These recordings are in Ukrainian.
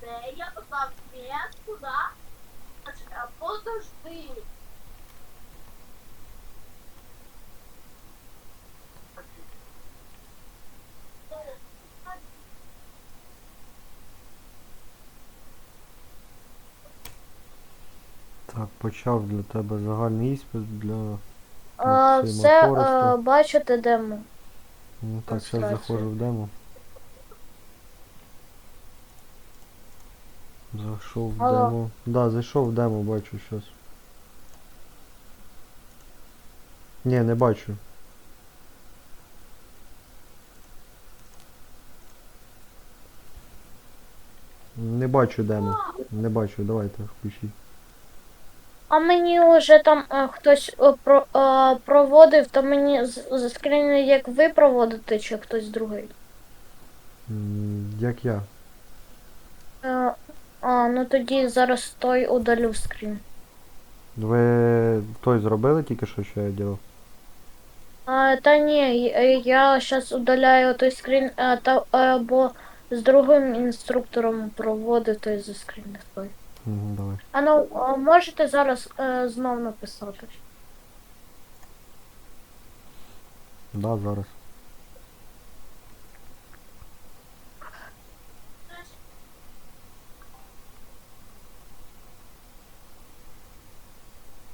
Це я да? А подожди. Так, почав для тебе загальний іспит для. А, Максима все, Фореста. а, бачите демо. Ну так, зараз заходжу в демо. Зайшов в Алло. демо. Да, зайшов в демо, бачу щас. Ні, не бачу. Не бачу демо. Не бачу, давайте включіть. А мені вже там а, хтось а, про, а, проводив, то мені з- заскрінили, як ви проводите, чи хтось другий. М, Як я? А, а, ну тоді зараз той удалю скрін. Ви той зробили тільки що, що я ділав? А, та ні, я- зараз удаляю той скрін, а, та, або з другим інструктором проводив той заскрінив той. Угу, давай. А ну, а можете зараз е, знов написати? Да, зараз.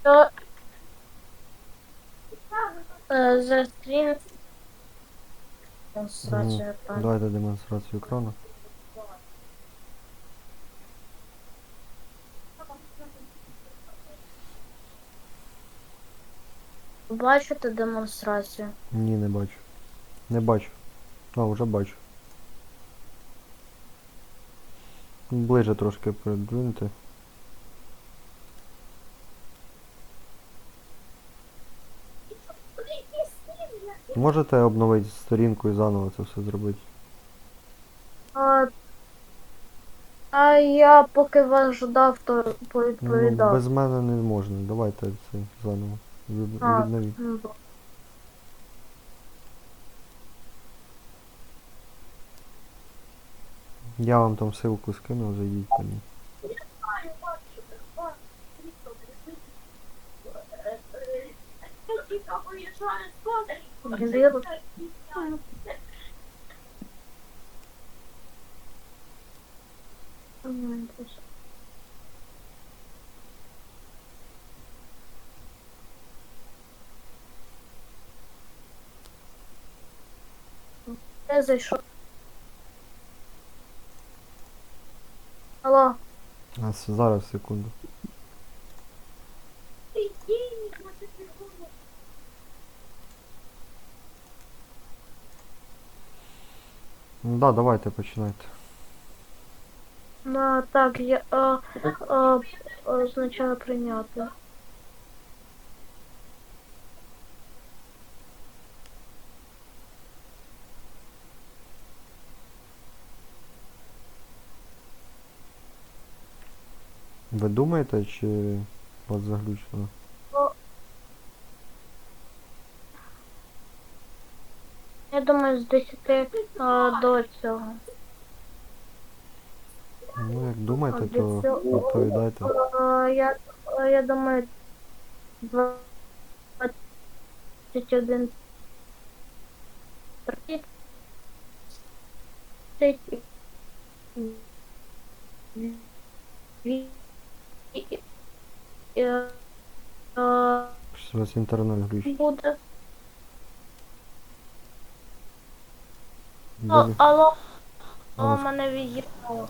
То е, заскрін. Демонстрація, так. Давайте демонстрацію екрану. Бачите демонстрацію? Ні, не бачу. Не бачу. А, вже бачу. Ближе трошки придвинути. Можете обновити сторінку і заново це все зробити? А, а я поки вас ждав, то Ну, без мене не можна. Давайте це заново. Від, А, відновіть. ну, Я вам там ссылку скину, зайдіть по ній. Вірус. М, ось. Я зайшов. Алло, А, с- зараз, секунду. Ну да, давайте починайте. ну так, я а, а, означає прийняти. Ви думаєте, чи вас заглючило? думаю, з 10 а, до цього. Ну, як думаєте, А, то для цього- відповідайте. А, я, а, я думаю, 21 30 Е, е, Щось у вас інтернет глючить. буде. О, Де- алло. О, ну, мене від'їхало.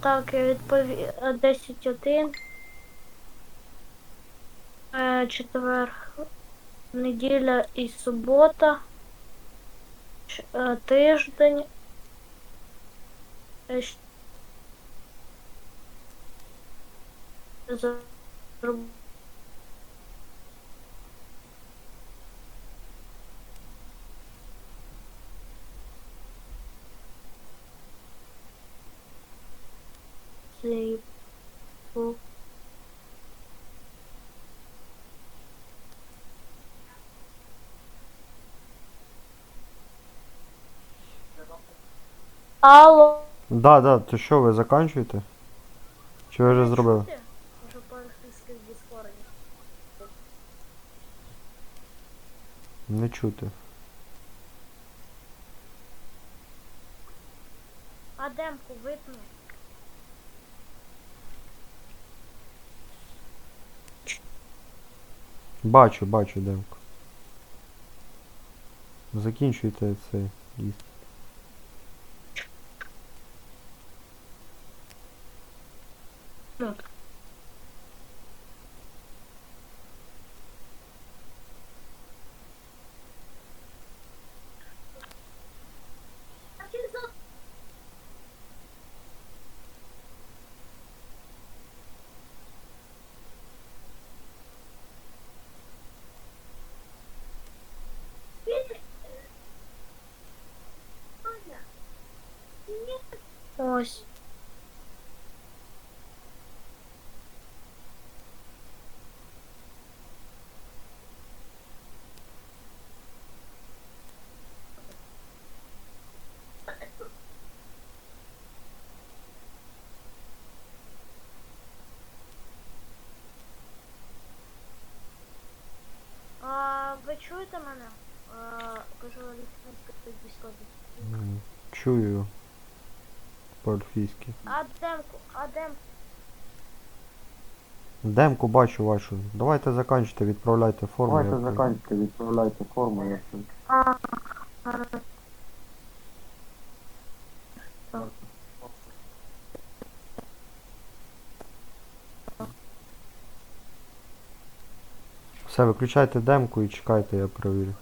Так, я відповів 10.1. Е, четвер, неділя і субота. Ч- е, Тиждень. Е, щ- за- роб- цей бу- Алло. Да, да, то що, ви заканчуєте? Чи ви вже зробили? Не чути. А демку видно? Бачу, бачу демку. Закінчуйте цей ліст. Ось. А, ви чуєте мене? А, кажу, Олександр Діскорді. М, Чую. По-альфійськи. А демку, а демку. Демку бачу вашу. Давайте заканчуйте, відправляйте форму. Давайте я- заканчивайте, відправляйте форму, я все. А, Все, виключайте демку і чекайте, я перевірю.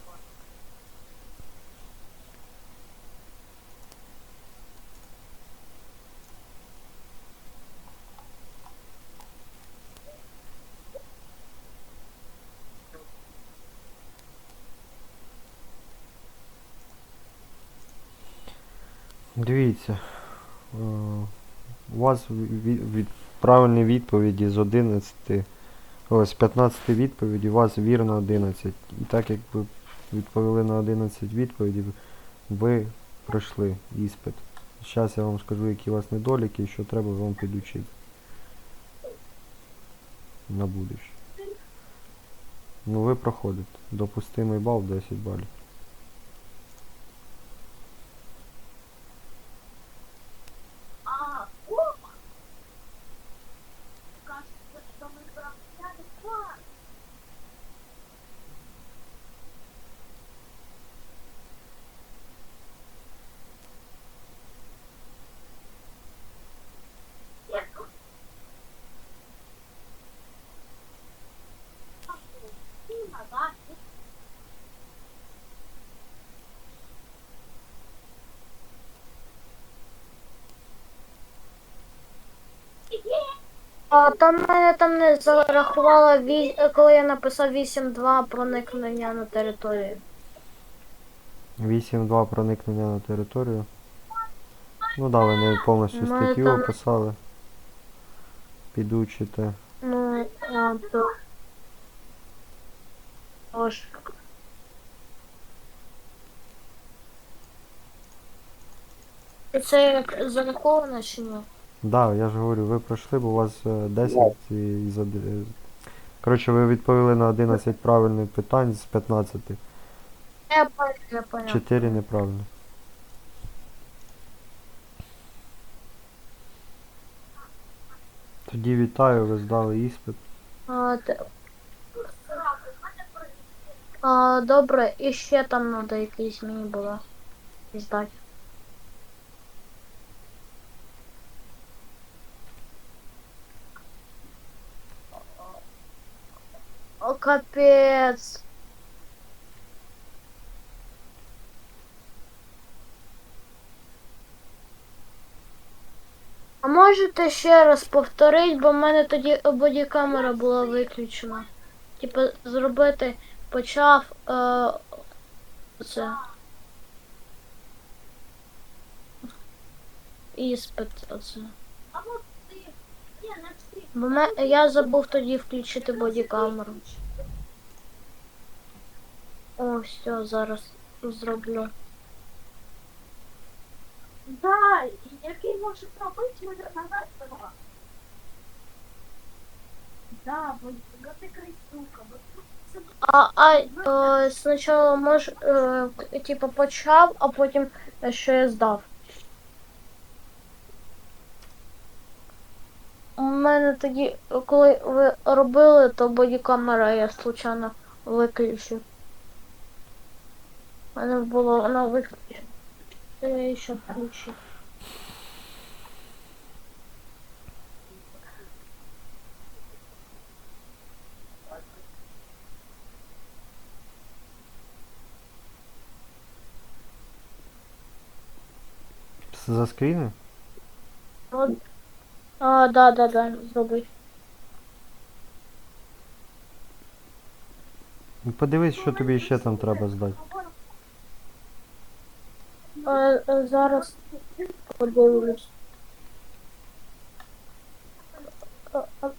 Дивіться. е, У вас від, правильні відповіді з 11, о, з 15 відповідей, у вас вірно 11. І так як ви відповіли на 11 відповідей, ви пройшли іспит. Зараз я вам скажу, які у вас недоліки і що треба вам підучити. На будущее. Ну ви проходите. Допустимий бал 10 балів. А там мене там не зарахувало, коли я написав 8.2 проникнення на територію. 8.2 проникнення на територію. Ну да, ви не повністю статтю там- описали. Підучите. Ну, а, то... Тож. Це як зараховано чи ні? Да, я ж говорю, ви пройшли, бо у вас е, 10 і, і за... де- Коротше, ви відповіли на 11 правильних питань з 15. Я понял, я понял. 4 неправильно. Тоді вітаю, ви здали іспит. А, те- а, добре, і ще там треба якийсь мені було здати. О, капець. А можете ще раз повторити, бо в мене тоді бодікамера була виключена. Типа зробити почав е, це. Іспит оце. Бо я забув тоді включити бодікамеру. О, все, зараз зроблю. Да, який може робити моя нагадка. Да, бо ти крайсука, бо А, а е, спочатку мож, е, типу, почав, а потім ще я здав. У мене тоді, коли ви робили, то бодікамера я случайно виключив. Мене було вона виключена. Я ще включив. Заскрінив? От. А, да, да, да, зроби. Ну, Подивись, що тобі ще там треба здати. А, а, Зараз подивимось. А, а.